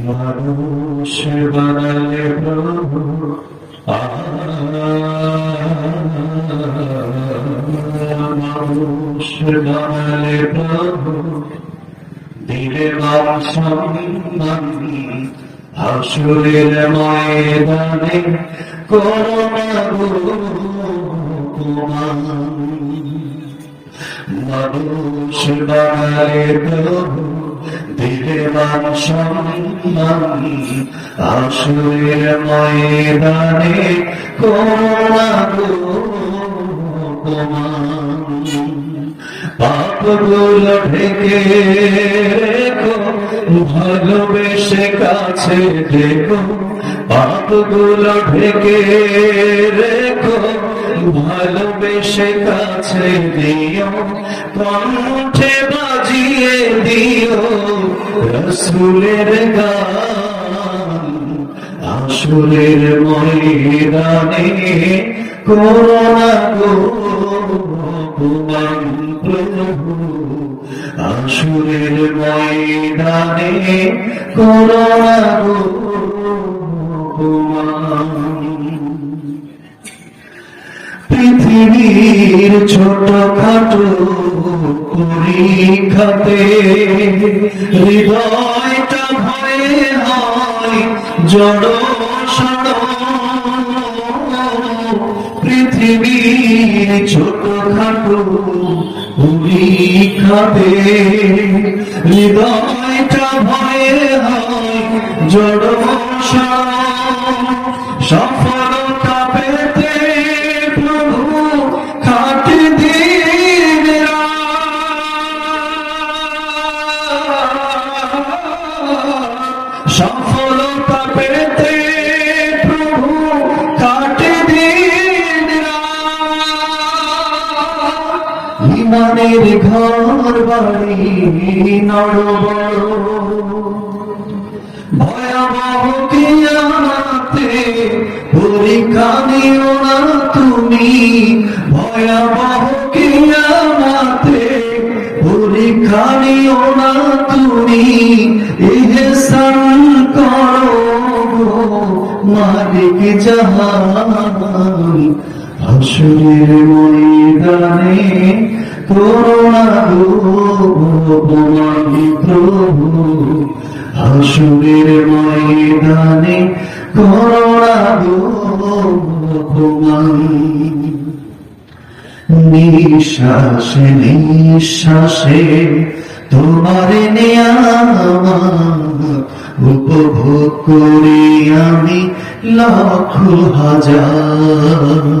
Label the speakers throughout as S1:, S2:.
S1: মানুষ বানালে প্রভু মানুষ বানালে প্রভু দিলে সম্মান হাসুরের ময়দানে করোনা মানুষ বানালে প্রভু দিলে সম্মান হাসুরের ময়দানে করোনা পাপগুলো ঢেকে রেখো ভালোবেসে কাছে দেখো পাপগুলো ঢেকে রেখো ভালোবেসে কাছে দিও, কণ্ঠে বাজিয়ে দিও, রসুলের গান, আসুরের ময়দানে করোনা গো প্রভু ময়দানে করোনা পৃথিবীর ছোট খাটো পরীক্ষাতে হৃদয়টা ভয়ে হয় জড় পৃথিবীর ছোট খাটো পরীক্ষাতে হৃদয়টা ভয়ে হয় জড় সড় সফলতা ইমানের ঘর বাড়ি নড়বড়। ভয়াবহ কিয়ামতে পরীক্ষা নিও না তুমি। ভয়াবহ কিয়ামতে পরীক্ষা নিও না তুমি। ইহসান করো মালিক জাহান। হাসুরের ময়দানে করোনা প্রভু হাসুরের ময়দানে করোনা গো নিঃশ্বাসে নিঃশ্বাসে তোমার উপভোগ করি আমি লক্ষ হাজার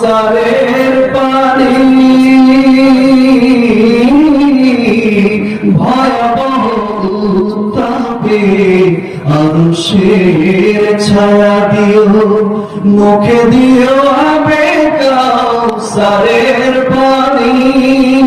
S1: সারের পানি। ভয়াবহ উত্তাপে আরও শের ছায়া দিও মুখে দিও আবে সারের পানি।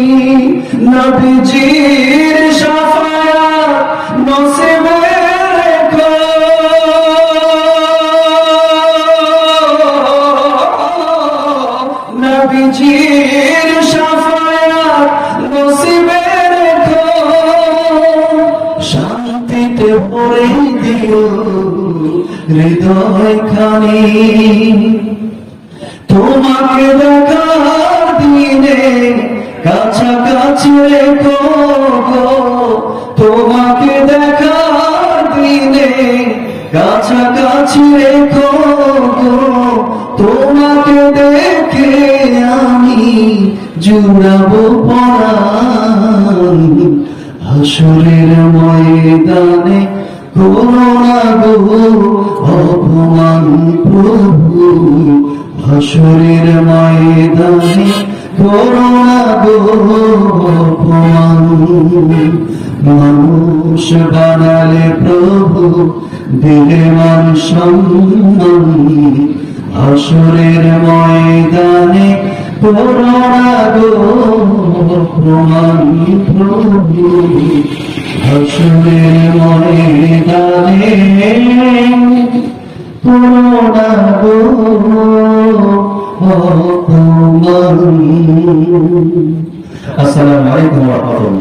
S1: শান্তিতে পড়ে দিও হৃদয় খানি। তোমাকে দেখার দিনে কাছাকাছি রেখো তোমাকে দেখার দিনে কাছাকাছি রেখো তোমাকে দেখে আমি জুড়াবো পরাণ। হাসুরের ময়দানে করোনা গো অপমান প্রভু। হাসুরের ময়দানে করোনা গো অপমান। মানুষ বানালে প্রভু, দিলে মান সম্মান। হাসুরের ময়দানে পুরোনা গো প্রমাণ প্রভু হাসুরের ময়দানে পুরোনা গো প্রমাণ আসসালামু আলাইকুম ওয়া রাহমাতুল্লাহ।